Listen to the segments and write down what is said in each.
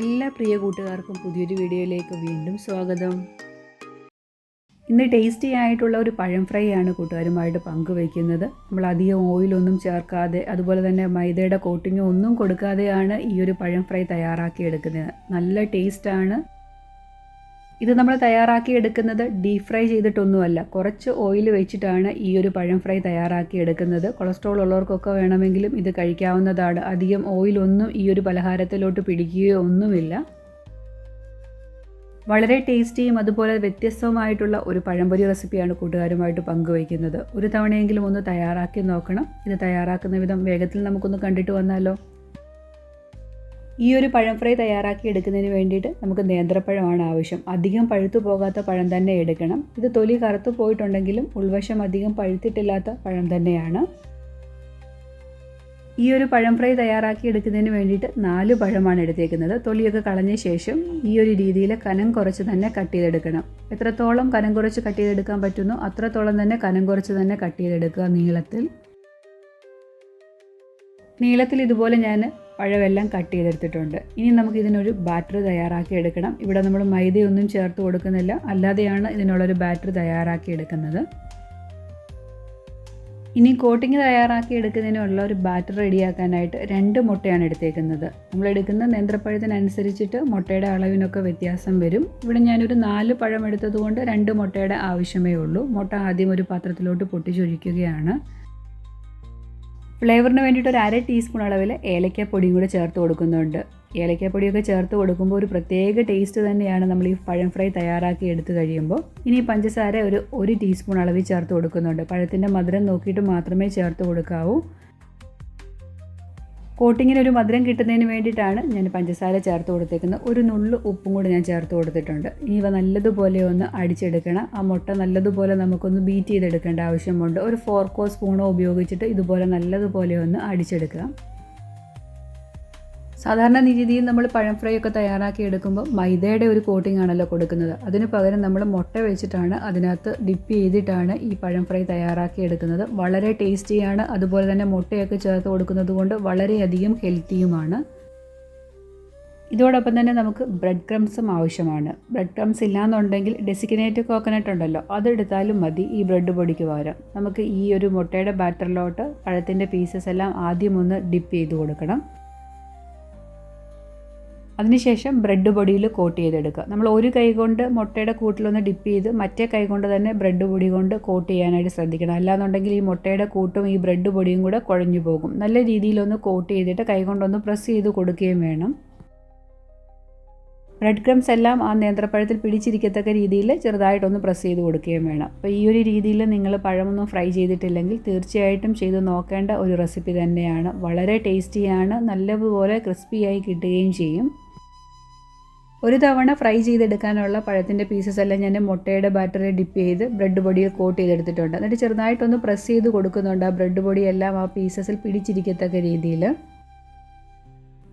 എല്ലാ പ്രിയ കൂട്ടുകാർക്കും പുതിയൊരു വീഡിയോയിലേക്ക് വീണ്ടും സ്വാഗതം. ഇന്ന് ടേസ്റ്റി ആയിട്ടുള്ള ഒരു പഴം ഫ്രൈ ആണ് കൂട്ടുകാരുമായിട്ട് പങ്കുവയ്ക്കുന്നത്. നമ്മൾ അധികം ഓയിലൊന്നും ചേർക്കാതെ അതുപോലെ തന്നെ മൈദയുടെ കോട്ടിങ്ങോ ഒന്നും കൊടുക്കാതെയാണ് ഈ ഒരു പഴം ഫ്രൈ തയ്യാറാക്കി എടുക്കുന്നത് നല്ല ടേസ്റ്റാണ് ഇത് നമ്മൾ തയ്യാറാക്കി എടുക്കുന്നത് ഡീപ് ഫ്രൈ ചെയ്തിട്ടൊന്നുമല്ല. കുറച്ച് ഓയിൽ വെച്ചിട്ടാണ് ഈ ഒരു പഴം ഫ്രൈ തയ്യാറാക്കി എടുക്കുന്നത്. കൊളസ്ട്രോൾ ഉള്ളവർക്കൊക്കെ വേണമെങ്കിലും ഇത് കഴിക്കാവുന്നതാണ്. അധികം ഓയിലൊന്നും ഈ ഒരു പലഹാരത്തിലോട്ട് പിടിക്കുകയോ ഒന്നുമില്ല. വളരെ ടേസ്റ്റിയും അതുപോലെ വ്യത്യസ്തവുമായിട്ടുള്ള ഒരു പഴംപൊരി റെസിപ്പിയാണ് കൂട്ടുകാരുമായിട്ട് പങ്കുവയ്ക്കുന്നത്. ഒരു തവണയെങ്കിലും ഒന്ന് തയ്യാറാക്കി നോക്കണം. ഇത് തയ്യാറാക്കുന്ന വിധം വേഗത്തിൽ നമുക്കൊന്ന് കണ്ടിട്ട് വന്നാലോ? ഈ ഒരു പഴം ഫ്രൈ തയ്യാറാക്കി എടുക്കുന്നതിന് വേണ്ടിയിട്ട് നമുക്ക് നേന്ത്രപ്പഴമാണ് ആവശ്യം. അധികം പഴുത്തു പോകാത്ത പഴം തന്നെ എടുക്കണം. ഇത് തൊലി കറുത്തു പോയിട്ടുണ്ടെങ്കിലും ഉൾവശം അധികം പഴുത്തിട്ടില്ലാത്ത പഴം തന്നെയാണ്. ഈ ഒരു പഴം ഫ്രൈ തയ്യാറാക്കി എടുക്കുന്നതിന് വേണ്ടിയിട്ട് നാല് പഴമാണ് എടുത്തേക്കുന്നത്. തൊലിയൊക്കെ കളഞ്ഞ ശേഷം ഈ ഒരു രീതിയിൽ കനം കുറച്ച് തന്നെ കട്ട് ചെയ്തെടുക്കണം. എത്രത്തോളം കനം കുറച്ച് കട്ട് ചെയ്തെടുക്കാൻ പറ്റുന്നു അത്രത്തോളം തന്നെ കനം കുറച്ച് തന്നെ കട്ട് ചെയ്തെടുക്കുക നീളത്തിൽ. നീളത്തിൽ ഇതുപോലെ ഞാൻ പഴമെല്ലാം കട്ട് ചെയ്തെടുത്തിട്ടുണ്ട് ഇനി നമുക്ക് ഇതിനൊരു ബാറ്റർ തയ്യാറാക്കി എടുക്കണം. ഇവിടെ നമ്മൾ മൈദയൊന്നും ചേർത്ത് കൊടുക്കുന്നില്ല. അല്ലാതെയാണ് ഇതിനുള്ളൊരു ബാറ്റർ തയ്യാറാക്കി എടുക്കുന്നത്. ഇനി കോട്ടിങ് തയ്യാറാക്കി എടുക്കുന്നതിനുള്ള ഒരു ബാറ്റർ റെഡിയാക്കാനായിട്ട് രണ്ട് മുട്ടയാണ് എടുത്തേക്കുന്നത്. നമ്മൾ എടുക്കുന്ന നേന്ത്രപ്പഴത്തിനനുസരിച്ചിട്ട് മുട്ടയുടെ അളവിനൊക്കെ വ്യത്യാസം വരും. ഇവിടെ ഞാനൊരു നാല് പഴം എടുത്തതുകൊണ്ട് രണ്ട് മുട്ടയുടെ ആവശ്യമേ ഉള്ളൂ. മുട്ട ആദ്യം ഒരു പാത്രത്തിലോട്ട് പൊട്ടിച്ചൊഴിക്കുകയാണ്. ഫ്ലേവറിന് വേണ്ടിയിട്ട് ഒരു അര ടീസ്പൂൺ അളവിൽ ഏലക്കാപ്പൊടിയും കൂടെ ചേർത്ത് കൊടുക്കുന്നുണ്ട്. ഏലക്കപ്പൊടിയൊക്കെ ചേർത്ത് കൊടുക്കുമ്പോൾ ഒരു പ്രത്യേക ടേസ്റ്റ് തന്നെയാണ് നമ്മൾ ഈ പഴം ഫ്രൈ തയ്യാറാക്കി എടുത്തു കഴിയുമ്പോൾ. ഇനി പഞ്ചസാര ഒരു ഒരു ടീസ്പൂൺ അളവിൽ ചേർത്ത് കൊടുക്കുന്നുണ്ട്. പഴത്തിന്റെ മധുരം നോക്കിയിട്ട് മാത്രമേ ചേർത്ത് കൊടുക്കാവൂ. കോട്ടിങ്ങിന് ഒരു മധുരം കിട്ടുന്നതിന് വേണ്ടിയിട്ടാണ് ഞാൻ പഞ്ചസാര ചേർത്ത് കൊടുത്തേക്കുന്നത്. ഒരു നുള്ള് ഉപ്പും കൂടി ഞാൻ ചേർത്ത് കൊടുത്തിട്ടുണ്ട്. ഇവ നല്ലതുപോലെ ഒന്ന് അടിച്ചെടുക്കണം. ആ മുട്ട നല്ലതുപോലെ നമുക്കൊന്ന് ബീറ്റ് ചെയ്തെടുക്കേണ്ട ആവശ്യമുണ്ട്. ഒരു ഫോർക്കോ സ്പൂണോ ഉപയോഗിച്ചിട്ട് ഇതുപോലെ നല്ലതുപോലെ ഒന്ന് അടിച്ചെടുക്കുക. സാധാരണ രീതിയിൽ നമ്മൾ പഴം ഫ്രൈ ഒക്കെ തയ്യാറാക്കി എടുക്കുമ്പോൾ മൈദയുടെ ഒരു കോട്ടിംഗ് ആണല്ലോ കൊടുക്കുന്നത്. അതിന് പകരം നമ്മൾ മുട്ട വെച്ചിട്ടാണ് അതിനകത്ത് ഡിപ്പ് ചെയ്തിട്ടാണ് ഈ പഴം ഫ്രൈ തയ്യാറാക്കി എടുക്കുന്നത്. വളരെ ടേസ്റ്റിയാണ് അതുപോലെ തന്നെ മുട്ടയൊക്കെ ചേർത്ത് കൊടുക്കുന്നത് കൊണ്ട് വളരെയധികം ഹെൽത്തിയുമാണ് ഇതോടൊപ്പം തന്നെ നമുക്ക് ബ്രെഡ് ക്രംസും ആവശ്യമാണ്. ബ്രെഡ് ക്രംസ് ഇല്ലാന്നുണ്ടെങ്കിൽ ഡെസിഗ്നേറ്റ് കോക്കനട്ട് ഉണ്ടല്ലോ അതെടുത്താലും മതി ഈ ബ്രെഡ് പൊടിക്ക് പകരം. നമുക്ക് ഈ ഒരു മുട്ടയുടെ ബാറ്ററിലോട്ട് പഴത്തിന്റെ പീസസ് എല്ലാം ആദ്യം ഒന്ന് ഡിപ്പ് ചെയ്ത് കൊടുക്കണം. അതിനുശേഷം ബ്രെഡ് പൊടിയിൽ കോട്ട് ചെയ്തെടുക്കുക. നമ്മൾ ഒരു കൈ കൊണ്ട് മുട്ടയുടെ കൂട്ടിലൊന്ന് ഡിപ്പ് ചെയ്ത് മറ്റേ കൈ കൊണ്ട് തന്നെ ബ്രെഡ് പൊടി കൊണ്ട് കോട്ട് ചെയ്യാനായിട്ട് ശ്രദ്ധിക്കണം. അല്ലാന്നുണ്ടെങ്കിൽ ഈ മുട്ടയുടെ കൂട്ടും ഈ ബ്രെഡ് പൊടിയും കൂടെ കുഴഞ്ഞു പോകും. നല്ല രീതിയിലൊന്ന് കോട്ട് ചെയ്തിട്ട് കൈ കൊണ്ടൊന്ന് പ്രസ് ചെയ്ത് കൊടുക്കുകയും വേണം. ബ്രെഡ് ക്രംസ് എല്ലാം ആ നേന്ത്രപ്പഴത്തിൽ പിടിച്ചിരിക്കത്തക്ക രീതിയിൽ ചെറുതായിട്ടൊന്ന് പ്രസ് ചെയ്ത് കൊടുക്കുകയും വേണം. അപ്പോൾ ഈ ഒരു രീതിയിൽ നിങ്ങൾ പഴമൊന്നും ഫ്രൈ ചെയ്തിട്ടില്ലെങ്കിൽ തീർച്ചയായിട്ടും ചെയ്ത് നോക്കേണ്ട ഒരു റെസിപ്പി തന്നെയാണ്. വളരെ ടേസ്റ്റിയാണ് നല്ലതുപോലെ ക്രിസ്പിയായി കിട്ടുകയും ചെയ്യും. ഒരു തവണ ഫ്രൈ ചെയ്തെടുക്കാനുള്ള പഴത്തിന്റെ പീസസ് എല്ലാം ഞാൻ മുട്ടയുടെ ബാറ്ററിൽ ഡിപ്പ് ചെയ്ത് ബ്രെഡ് പൊടിയിൽ കോട്ട് ചെയ്തെടുത്തിട്ടുണ്ട്. എന്നിട്ട് ചെറുതായിട്ടൊന്ന് പ്രസ് ചെയ്ത് കൊടുക്കുന്നുണ്ട് ആ ബ്രെഡ് പൊടിയെല്ലാം ആ പീസസിൽ പിടിച്ചിരിക്കത്തക്ക രീതിയിൽ.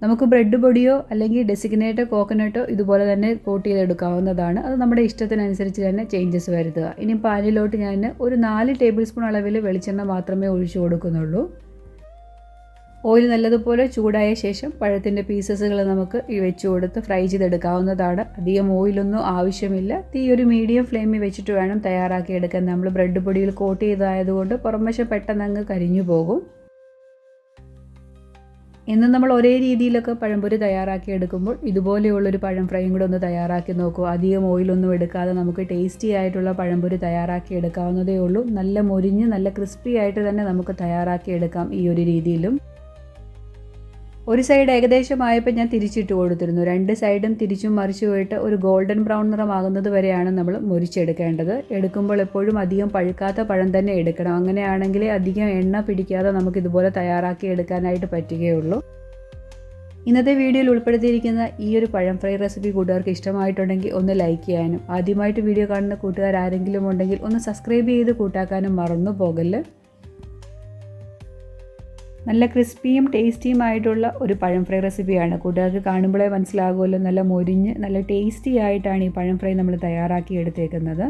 നമുക്ക് ബ്രെഡ് പൊടിയോ അല്ലെങ്കിൽ ഡെസിഗ്നേറ്റഡ് കോക്കനട്ടോ ഇതുപോലെ തന്നെ കോട്ട് ചെയ്തെടുക്കാവുന്നതാണ്. അത് നമ്മുടെ ഇഷ്ടത്തിനനുസരിച്ച് തന്നെ ചേഞ്ചസ് വരുത്തുക. ഇനി പാലിലോട്ട് ഞാൻ ഒരു നാല് ടേബിൾ സ്പൂൺ അളവിൽ വെളിച്ചെണ്ണ മാത്രമേ ഒഴിച്ചു കൊടുക്കുന്നുള്ളൂ. ഓയിൽ നല്ലതുപോലെ ചൂടായ ശേഷം പഴത്തിന്റെ പീസസുകൾ നമുക്ക് വെച്ച് കൊടുത്ത് ഫ്രൈ ചെയ്തെടുക്കാവുന്നതാണ്. അധികം ഓയിലൊന്നും ആവശ്യമില്ല. തീ ഒരു മീഡിയം ഫ്ലെയിമിൽ വെച്ചിട്ട് വേണം തയ്യാറാക്കി എടുക്കാൻ. നമ്മൾ ബ്രെഡ് പൊടിയിൽ കോട്ട് ചെയ്തതായതുകൊണ്ട് പുറംവശം പെട്ടെന്ന് അങ്ങ് കരിഞ്ഞു പോകും. ഇന്ന് നമ്മൾ ഒരേ രീതിയിലൊക്കെ പഴംപൊരി തയ്യാറാക്കി എടുക്കുമ്പോൾ ഇതുപോലെയുള്ളൊരു പഴം ഫ്രൈയും കൂടെ ഒന്ന് തയ്യാറാക്കി നോക്കൂ. അധികം ഓയിലൊന്നും എടുക്കാതെ നമുക്ക് ടേസ്റ്റി ആയിട്ടുള്ള പഴംപൊരി തയ്യാറാക്കി എടുക്കാവുന്നതേ ഉള്ളൂ. നല്ല മൊരിഞ്ഞ് നല്ല ക്രിസ്പി ആയിട്ട് തന്നെ നമുക്ക് തയ്യാറാക്കി എടുക്കാം ഈ ഒരു രീതിയിലും. ഒരു സൈഡ് ഏകദേശം ആയപ്പോൾ ഞാൻ തിരിച്ചിട്ട് കൊടുത്തിരുന്നു. രണ്ട് സൈഡും തിരിച്ചും മറിച്ചു പോയിട്ട് ഒരു ഗോൾഡൻ ബ്രൗൺ നിറമാകുന്നത് വരെയാണ് നമ്മൾ മുരിച്ചെടുക്കേണ്ടത് എടുക്കുമ്പോൾ എപ്പോഴും അധികം പഴുക്കാത്ത പഴം തന്നെ എടുക്കണം. അങ്ങനെയാണെങ്കിൽ അധികം എണ്ണ പിടിക്കാതെ നമുക്ക് ഇതുപോലെ തയ്യാറാക്കി എടുക്കാനായിട്ട് പറ്റുകയുള്ളൂ. ഇന്നത്തെ വീഡിയോയിൽ ഉൾപ്പെടുത്തിയിരിക്കുന്ന ഈ ഒരു പഴം ഫ്രൈ റെസിപ്പി കൂട്ടുകാർക്ക് ഇഷ്ടമായിട്ടുണ്ടെങ്കിൽ ഒന്ന് ലൈക്ക് ചെയ്യാനും ആദ്യമായിട്ട് വീഡിയോ കാണുന്ന കൂട്ടുകാർ ആരെങ്കിലും ഉണ്ടെങ്കിൽ ഒന്ന് സബ്സ്ക്രൈബ് ചെയ്ത് കൂട്ടാക്കാനും മറന്നു പോകല്ല്. നല്ല ക്രിസ്പിയും ടേസ്റ്റിയും ആയിട്ടുള്ള ഒരു പഴം ഫ്രൈ റെസിപ്പിയാണ്. കൂട്ടുകാർക്ക് കാണുമ്പോഴേ മനസ്സിലാകുമല്ലോ. നല്ല മൊരിഞ്ഞ് നല്ല ടേസ്റ്റി ആയിട്ടാണ് ഈ പഴം ഫ്രൈ നമ്മൾ തയ്യാറാക്കി എടുത്തേക്കുന്നത്.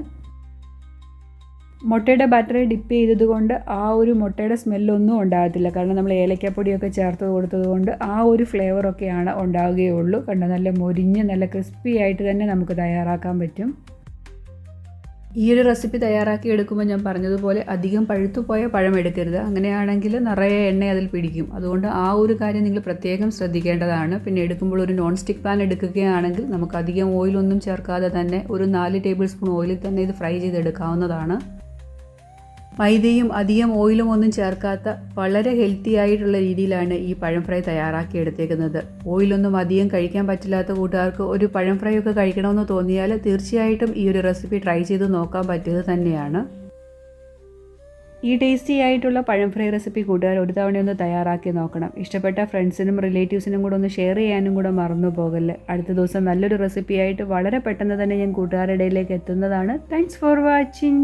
മുട്ടയുടെ ബാറ്ററി ഡിപ്പ് ചെയ്തതുകൊണ്ട് ആ ഒരു മുട്ടയുടെ സ്മെല്ലൊന്നും ഉണ്ടാകത്തില്ല. കാരണം നമ്മൾ ഏലക്കപ്പൊടിയൊക്കെ ചേർത്ത് കൊടുത്തതുകൊണ്ട് ആ ഒരു ഫ്ലേവറൊക്കെയാണ് ഉണ്ടാവുകയുള്ളൂ. കണ്ടോ? നല്ല മൊരിഞ്ഞ് നല്ല ക്രിസ്പി ആയിട്ട് തന്നെ നമുക്ക് തയ്യാറാക്കാൻ പറ്റും. ഈ ഒരു റെസിപ്പി തയ്യാറാക്കി എടുക്കുമ്പോൾ ഞാൻ പറഞ്ഞതുപോലെ അധികം പഴുത്തുപോയ പഴം എടുക്കരുത്. അങ്ങനെയാണെങ്കിൽ നിറയെ എണ്ണ അതിൽ പിടിക്കും. അതുകൊണ്ട് ആ ഒരു കാര്യം നിങ്ങൾ പ്രത്യേകം ശ്രദ്ധിക്കേണ്ടതാണ്. പിന്നെ എടുക്കുമ്പോൾ ഒരു നോൺ സ്റ്റിക്ക് പാൻ എടുക്കുകയാണെങ്കിൽ നമുക്ക് അധികം ഓയിലൊന്നും ചേർക്കാതെ തന്നെ ഒരു നാല് ടേബിൾ സ്പൂൺ ഓയിലിൽ തന്നെ ഇത് ഫ്രൈ ചെയ്തെടുക്കാവുന്നതാണ്. മൈദയും അധികം ഓയിലും ഒന്നും ചേർക്കാത്ത വളരെ ഹെൽത്തി ആയിട്ടുള്ള രീതിയിലാണ് ഈ പഴം ഫ്രൈ തയ്യാറാക്കി എടുത്തേക്കുന്നത് ഓയിലൊന്നും അധികം കഴിക്കാൻ പറ്റില്ലാത്ത കൂട്ടുകാർക്ക് ഒരു പഴം ഫ്രൈ ഒക്കെ കഴിക്കണമെന്ന് തോന്നിയാൽ തീർച്ചയായിട്ടും ഈ ഒരു റെസിപ്പി ട്രൈ ചെയ്ത് നോക്കാൻ പറ്റിയത് തന്നെയാണ്. ഈ ടേസ്റ്റി ആയിട്ടുള്ള പഴം ഫ്രൈ റെസിപ്പി കൂട്ടുകാർ ഒരു തവണ ഒന്ന് തയ്യാറാക്കി നോക്കണം. ഇഷ്ടപ്പെട്ട ഫ്രണ്ട്സിനും റിലേറ്റീവ്സിനും കൂടെ ഒന്ന് ഷെയർ ചെയ്യാനും കൂടെ മറന്നു പോകല്ലേ. അടുത്ത ദിവസം നല്ലൊരു റെസിപ്പിയായിട്ട് വളരെ പെട്ടെന്ന് തന്നെ ഞാൻ കൂട്ടുകാരുടെ ഇടയിലേക്ക് എത്തുന്നതാണ്. Thanks for watching